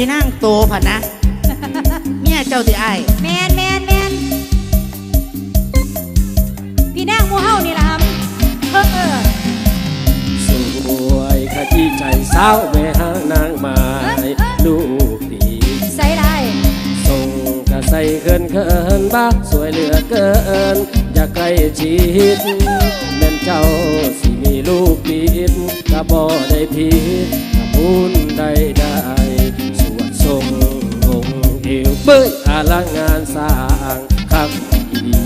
พี่นั่งโตผ่ะนะเมียเจ้าติไอ้ายแมนแมนแมนพี่นางหมูเฮานี่ล่ะครับเออเออสวยขยี้ใจสาวแม่หานางไม้ลูกดีใส่ได้ส่งกระใส่เกินเคินบ้าสวยเหลือเกิน อยากใกล้ชิดแม่นเจ้าสิมีลูกดีดก็บ่ได้ผิดถ้าบุญได้ได้ เอวเบ้ยอาลังงานสร้างคักดี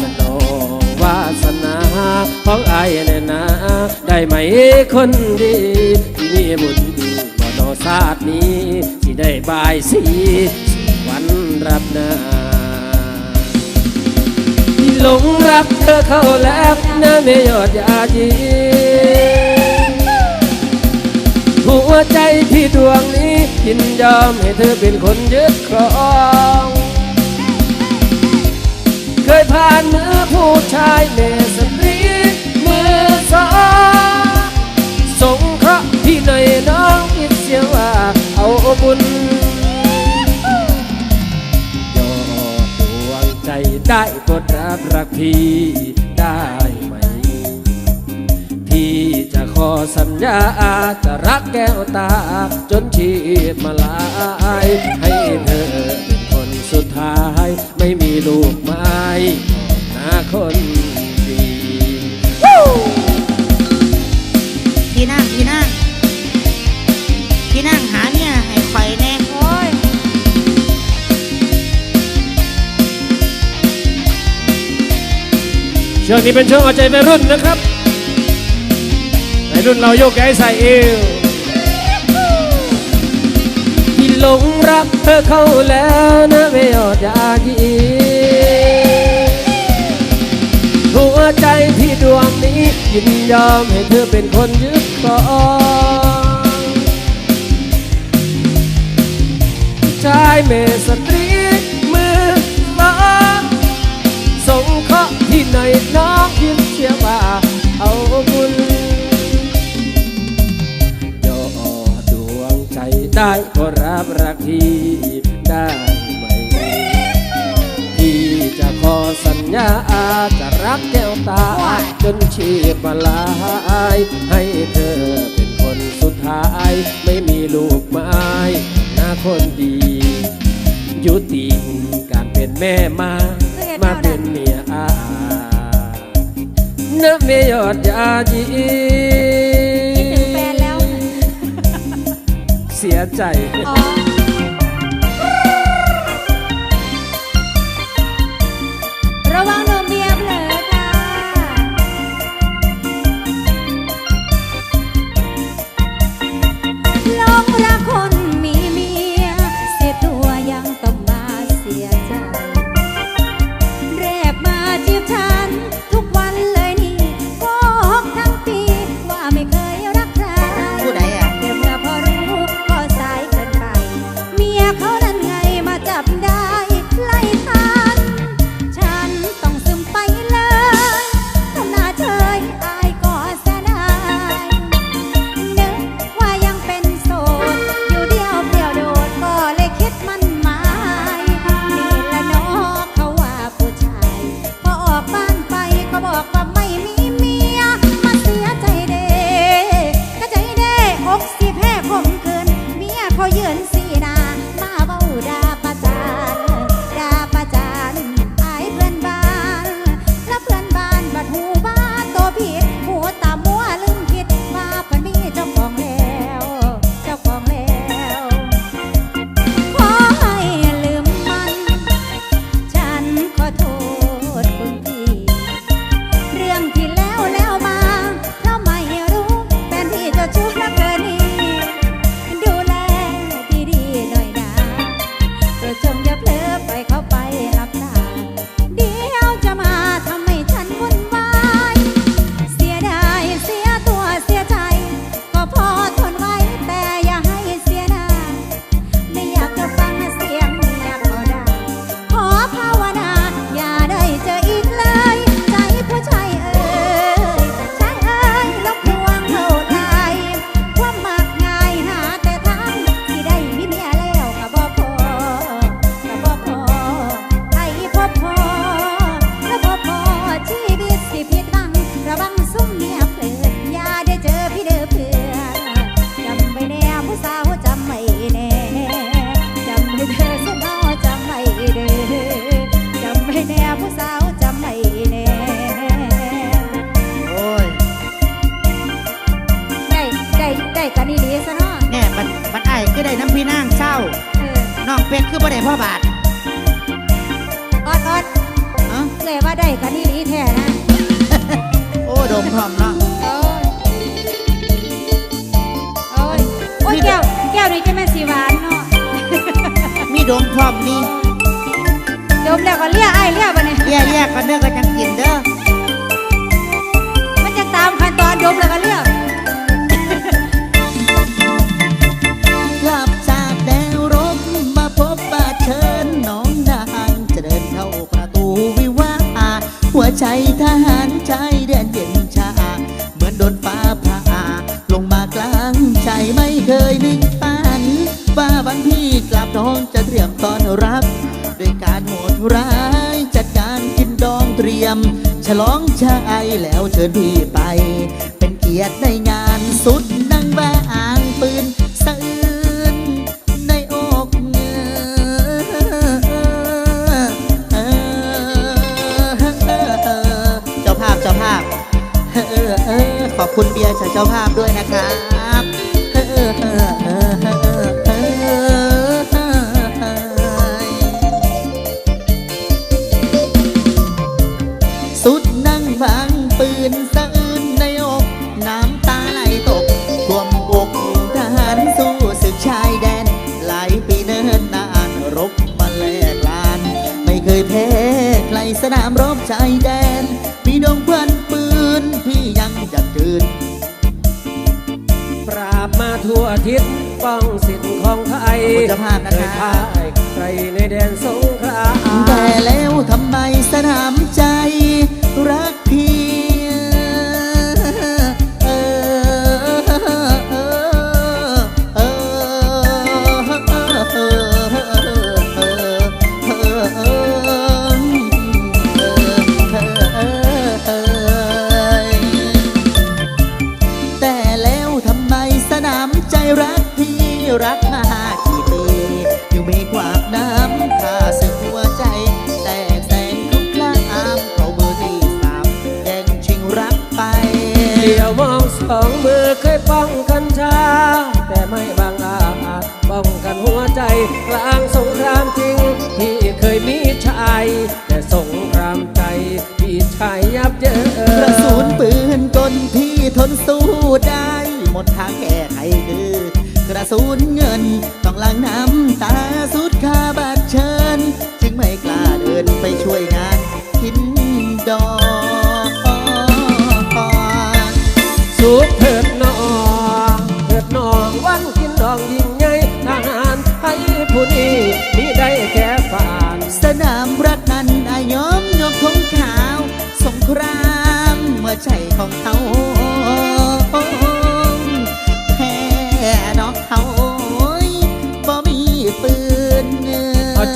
สนองวาสนาของไอ้ายแน่นาได้ไหมคนดีที่มีบุญบ่นอศาสตร์นี้ที่ได้บายสีวันรับนาที่หลงรักเธอเข้าแล้วนะไม่ยอดยาจีหัวใจที่ดวงนี้ ยินยอมให้เธอเป็นคนยึดครอง เคยผ่านมือผู้ชายเมสตรีมือสองสงเคราะห์ที่หน่อยน้องคิดเสียว่าเอาบุญยอดดวงใจได้กดรับรักพี่ได้ไหม พี่จะ อสัญญาจะรักแก้วตา จนชีพมาลาย ให้เธอเป็นคนสุดท้าย ไม่มีลูกไม้หน้าคนดีพี่นั่งพี่นั่งพี่นั่งหาเมียให้ข่อยแน่โอ้ยช่วงนี้เป็นช่วงเอาใจวัยรุ่นนะครับ รุ่นเราโยกย้ายใส่เอวที่หลงรักเธอเข้าแล้วนะไม่ยอดยากยีหัวใจที่ดวงนี้ยินยอมให้เธอเป็นคนยึดครองชายเมสตรีมือสองสงเคาะที่ไหนน้องยิ้มเชียว่าเอาบุญ ได้ก็รับรักพี่ได้ไหม พี่จะขอสัญญาจะรักแก้วตา จนชีพมาลายให้เธอเป็นคนสุดท้าย ไม่มีลูกไม้หน้าคนดี ยุติการเป็นแม่มา มาเป็นเมียอาน้ำเมียยอดยาจี เสีย พ่อบาทออดออดเอ้ลยว่าได้กันนี่ลีแท้นะโอ้ดมทอมเนาะโอ้ยโอ้ยแก้วแก้วนี่จะแม่สีหวานเนาะมีดมทอมนี่ดมแล้วก็เลี้ยไอเลี้ยบ่เนี้ยเลี้ยกๆกันเด้อก็จังกินเด้อมันจะตามขั้นตอนดมแล้วก็เลี้ย ยม ฉลองช่างไอแล้วเชิญพี่ไป เป็นเกียรติในงานสุดนั่งแบอ่างปืนสะอื้นในอกเงเจ้าภาพเจ้าภาพขอบคุณเบียร์จากเจ้าภาพด้วยนะครับ นามรบชายแดน มีดงเพื่นปืน พี่ยังจะจืน ปราบมาทั่วทิศป้องสิทธิ์ของไทยขอบคุณเจ้าภาคะ ยพ่ายใครในแดนสงครามแต่แล้วทำไมสนามใจ แต่สงครามใจพี่ชายยับเยินกระสุนปืนกลที่ทนสู้ได้ หมดทางแก้ไขคือกระสุนเงิน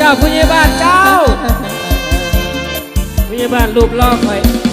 จ้าผู้ใหญ่บ้านเจ้าผู้ใหญ่บ้านรูปล่อคอย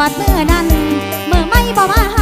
อดเมื่อนั้น เมื่อไม่บอกว่า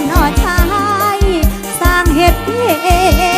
มนอชาย สร้างเห็ดเพ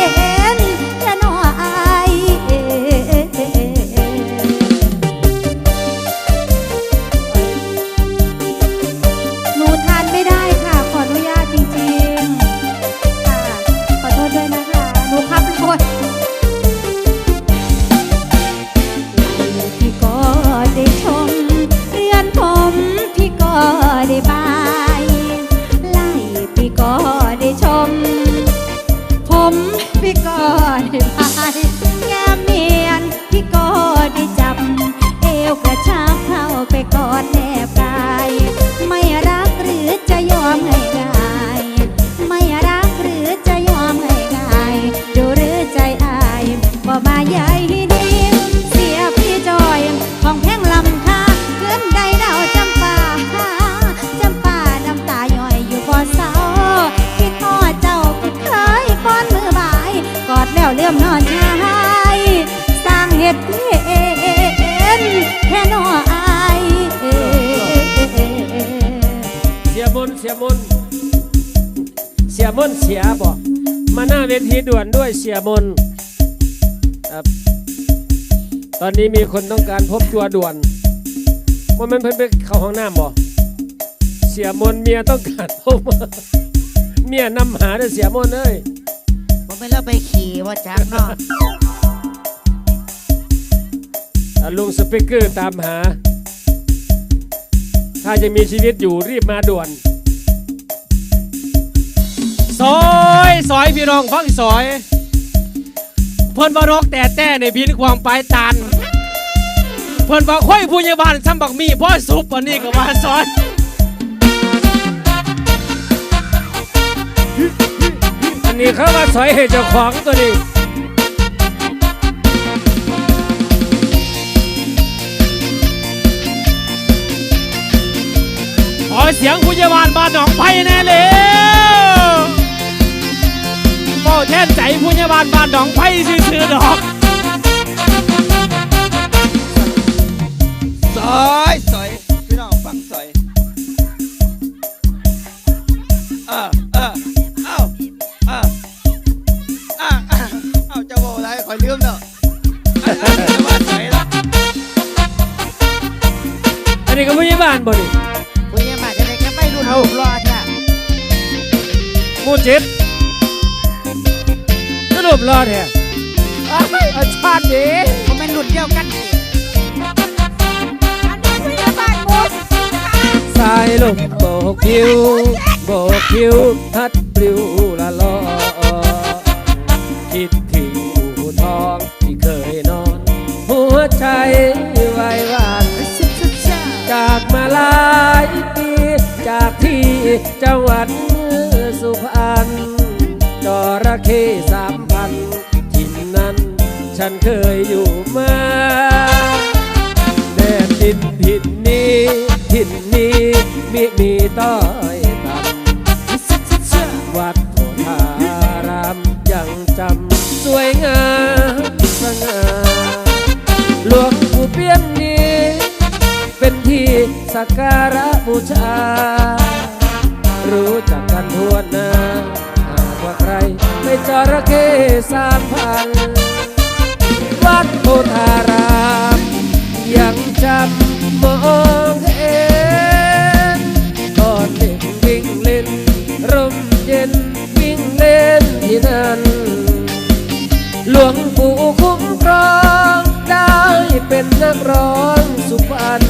เสียบอกมาหน้าเวทีด่วนด้วยเสียมนตอนนี้มีคนต้องการพบตัวด่วนว่ามันเพิ่นไปเข้าห้องน้ำบอกเสียมนเมียต้องการพบเมียนำหาด้วยเสียมนเลยผมไม่เล่าไปขี่ว่าจักเนาะลุงสปิเกอร์ตามหา ถ้ายังมีชีวิตอยู่รีบมาด่วน ซอยซอยพี่น้องฟังซอยเพิ่นว่ารกแต่แต่ในพินความปลายตัน เพิ่นว่าค่อยผู้ใหญ่บ้านซ้ำบักมีพ่อสุปอันนี้ก็ว่าซอยอันนี้เขาว่าสอยให้เจ้าของตัวนี้ขอเสียงผู้ใหญ่บ้านบ้านหนองไผ่แน่เลย แทนใจผู้ใหญ่บ้านบ้านหนองไผ่ซื่อๆดอกสอยสอยพี่น้องฟังสอยเออเออเอ้าเอออะอะเอ้าเจ้าโบอะไรคอยลืมเนาะอันนั้นจะว่าสอยละอันนี้ก็ผู้ใหญ่บ้านบ่นี่คุยยังมาจะได้แค่ไม่รุ่นรูปรอดเนี่ยหมู่เจ็ด สรุปรอดแท้อ้าวอาชาตินี้ผมเป็นรุ่นเดียวกันสิสายลมโบกผิวโบกผิวพัดปลิวละลอคิดถึงอู่ทองที่เคยนอน หัวใจไหวหวานจากมาหลายปีจากที่จังหวัดสุพรรณจระเข้สามพันถิ่นนั้น ฉันเคยอยู่มาแดนดินถิ่นนี้ถิ่นนี้มิมีต้อยต่ำวัดโพธารามยังจำสวยงามสง่าหลวงปู่เปี้ยนนี้ เป็นที่สักการะบูชา รู้จักกันทั่วหน้าหากว่าใครไม่จระเข้สามพัน จำมองเห็นตอนเด็กวิ่งเล่นร่มเย็นวิ่งเล่นที่นั่น หลวงปู่คุ้มครองได้เป็นนักร้องสุพรรณ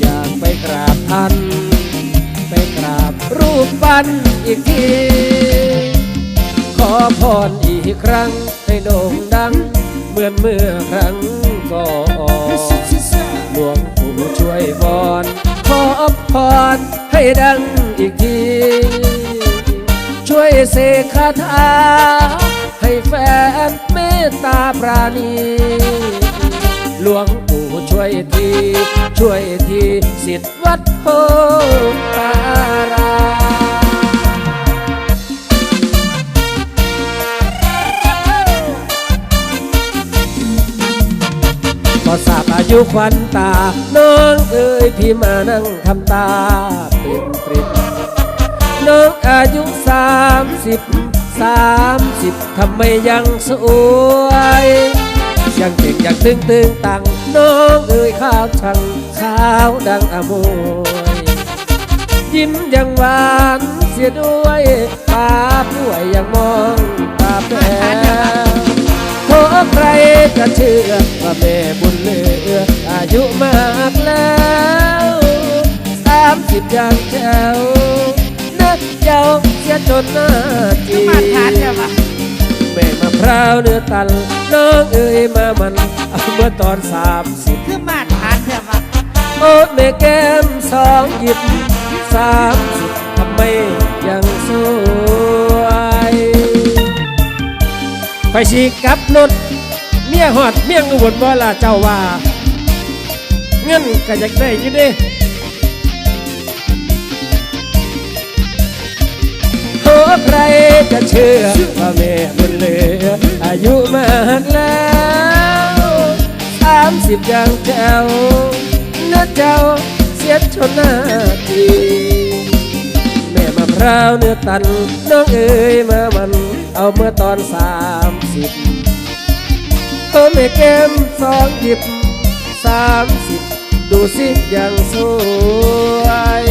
อยากไปกราบท่านไปกราบรูปปั้นอีกทีขอพรอีกครั้งให้โด่งดังเหมือนเมื่อครั้ง ก่อนหลวงปู่ช่วยบอนขอพรให้ดังอีกที ช่วยเสกคาถาให้แฟนเมตตาปราณีหลวงปู่ช่วยที ช่วยทีสิทธิ์วัดโพธาราม อายุควันตา น้องเอ๋ยพี่มานั่งทำตาปริมปริมน้องอายุสามสิบสามสิบทำไมยังสวย ยังเก่งยังตึงตึงตังน้องเอ๋ยข้าวช่างขาวดังอโมยยิ้มยังหวานเสียด้วยตาป่วยยังมองตาแพ้ ใครจะเชื่อว่าแม่บุญเหลืออายุมากแล้วสามสิบยังแจ๋วนักเจ้าเสียจนหน้าจีมาทานใช่ปะแม่มะพร้าวเนื้อตันน้องเอ๋ยมามันเอาเมื่อตอนสามสิบคือมาทานใช่ปะโอ้แม่แก้มสองหยิบสามสิบทำไม ไปฉีกับรถเมียหอดเมียงอุบลบ่ล่ะเจ้าว่า เงินก็อยากได้อยู่เด้โอ้ใครจะเชื่อว่าแม่บุญเลืออายุมากแล้วสามสิบยังแจ๋วนะเจ้าเสียชนหน้าทีแม่มะพคราวเนื้อตันน้องเอ๋ยมามันเอาเมื่อตอนสามิบเออแม่แก้มสองหยิบสามสิบดูสิยังสวย